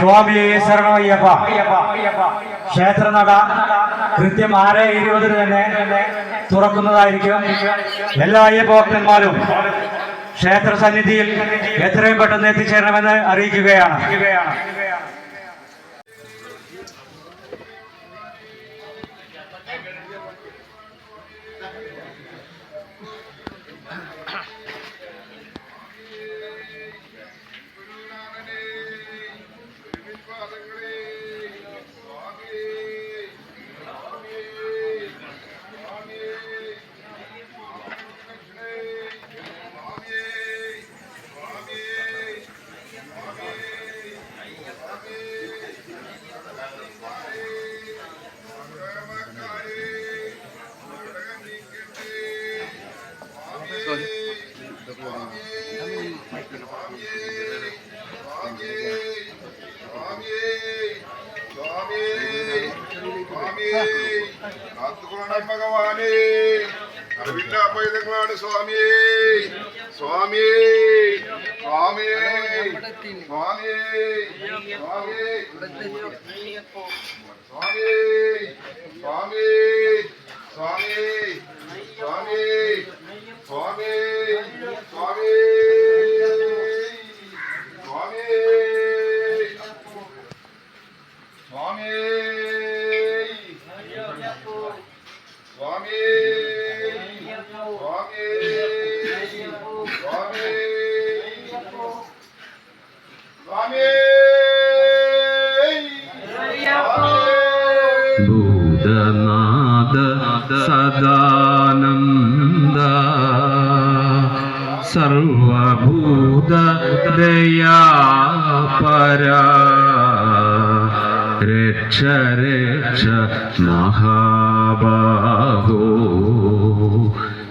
സ്വാമി ശരണമയ്യപ്പ. ക്ഷേത്രനട. കൃത്യം ആറ് ഇരുപതിന് തന്നെ തുറക്കുന്നതായിരിക്കും. എല്ലാ അയ്യപ്പഭക്തന്മാരും ക്ഷേത്ര സന്നിധിയിൽ എത്രയും പെട്ടെന്ന് എത്തിച്ചേരണമെന്ന് അറിയിക്കുകയാണ്. കാത്തുകൊള്ളണം ഭഗവാനേ അറിവില്ല പൈതങ്ങളാണ് സ്വാമിയേ സ്വാമിയേ സ്വാമിയേ സ്വാമിയേ സ്വാമിയേ സ്വാമിയേ സ്വാമിയേ സ്വാമിയേ സ്വാമിയേ ഭൂതനാഥ സദാനന്ദ. സർവഭൂത ദയാപര. രക്ഷ രക്ഷ മഹാബാഹോ.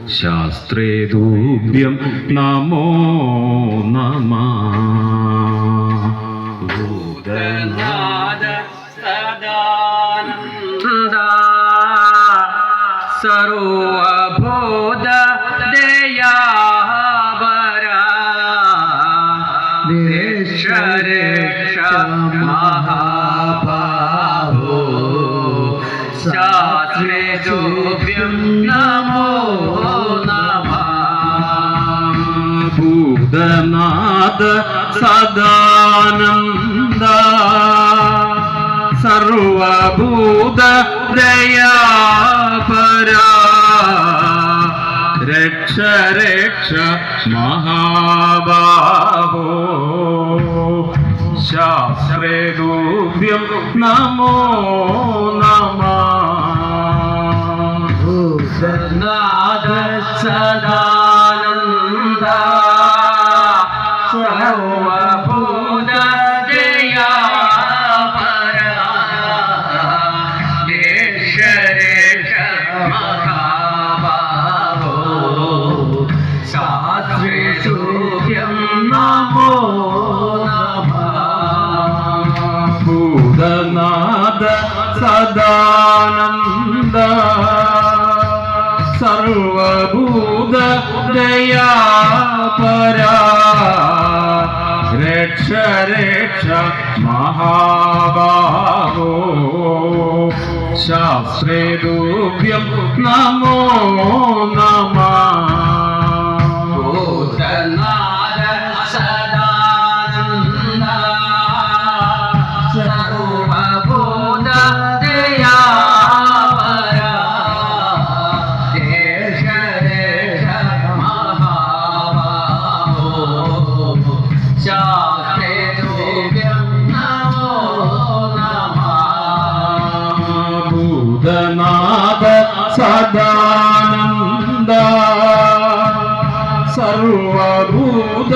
ശാസ്ത്രേ ദൂഭ്യം നമോ നമ. सरो अबोध दया बरा। निरेश्वर महाभावो शास्त्रे जोभ्यं नमो नमः। भूतनाद सदानन्द। सर्वभूत दया രക്ഷ രക്ഷ മഹാബാഹോ ശാസ്ത്രേ ദൂഭ്യം നമോ നമ ഭൂതനാഥ दया परा रक्ष रक्ष महाबाहो शास्त्रे दुभ्यं नमो नमः സദാനന്ദ. സർവഭൂത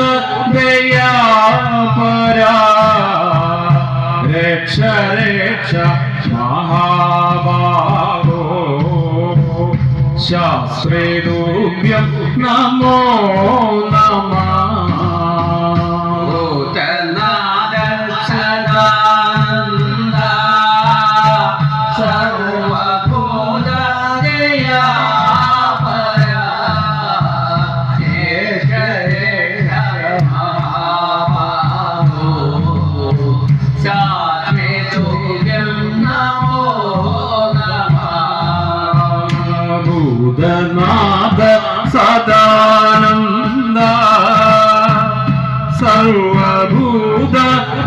ദയാപര രക്ഷ രക്ഷ മഹാബാഹോ ശാസ്ത്രേ ദൂഭ്യം നമോ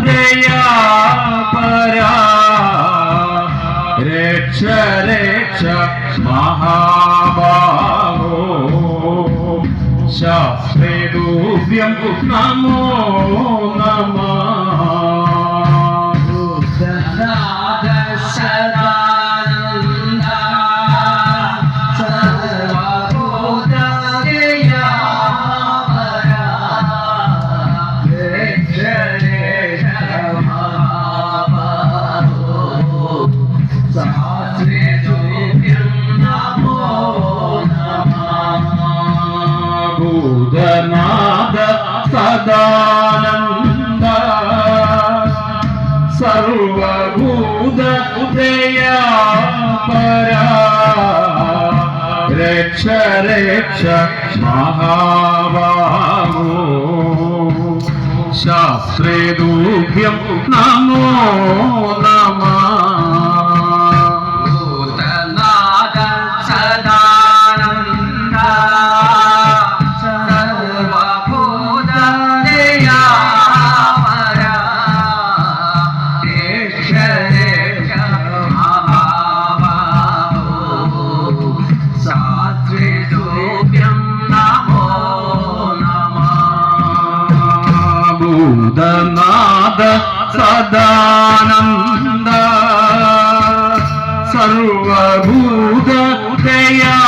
ദയാപരാ രക്ഷ രക്ഷ മഹാബാഹോ ശാസ്ത്രേദൂഭ്യം നമോ നമ. സദാനന്ദ സർവഭൂത ഉദയ പരാ രക്ഷ രക്ഷ മഹാബാഹോ ശാസ്ത്രേദൂഭ്യം നമോ നമ. സദാനന്ദ. സർവഭൂത ദയാ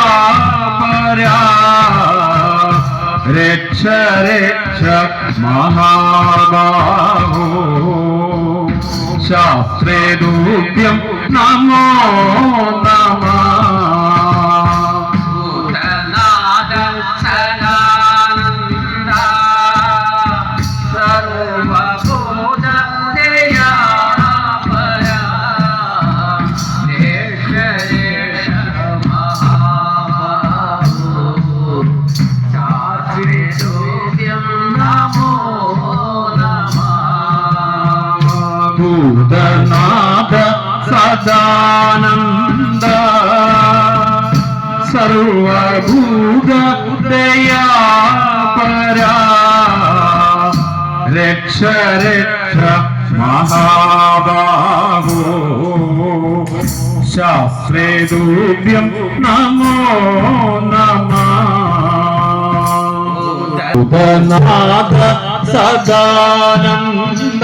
പരാ രക്ഷ രക്ഷ മഹാബാഹോ. ശാസ്ത്രേദൂഭ്യം നമോ നമ. सुदनाथ सदानन्द सर्वभूत दयापरा रक्ष रक्ष महाबाहो शास्त्रे दुभ्यं नमो नमः सुदनाथ सदानन्द